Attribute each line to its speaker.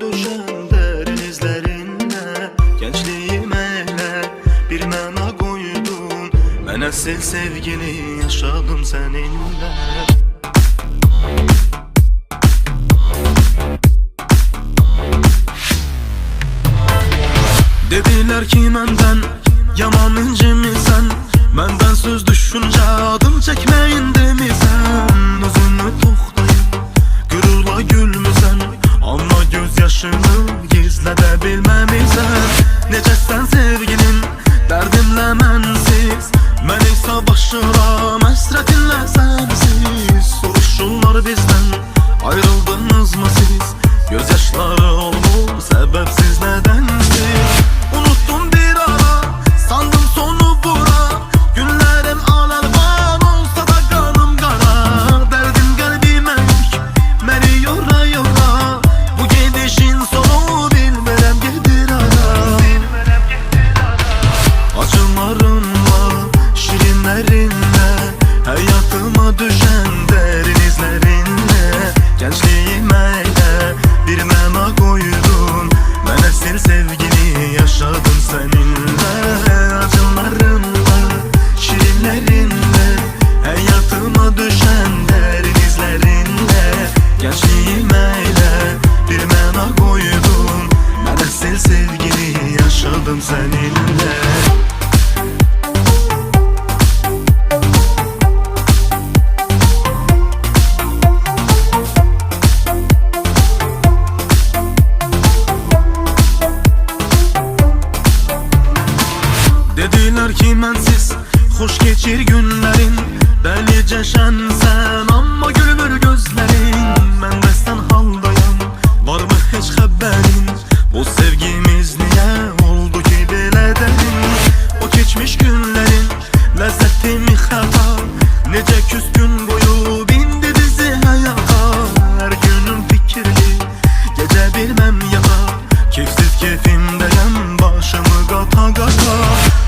Speaker 1: Düşen derin izlerinde Gençliğime bir mena koydun Ben esil sevgini yaşadım seninle. Dediler ki menden Yaman incimi sen Menden söz düşünce adım çekmeyindi 什么 İle bir mena koydun. Ben esil sevgini yaşadım seninle. Dediler ki mensiz hoş geçir günlerin. Delice şensen ama gülmür geçmiş günlerin lezzeti mi hata Nece küskün boyu bindi bizi hayata. Her günüm fikirli gece bilmem yata Keyifsiz keyfimdeyim başımı gata gata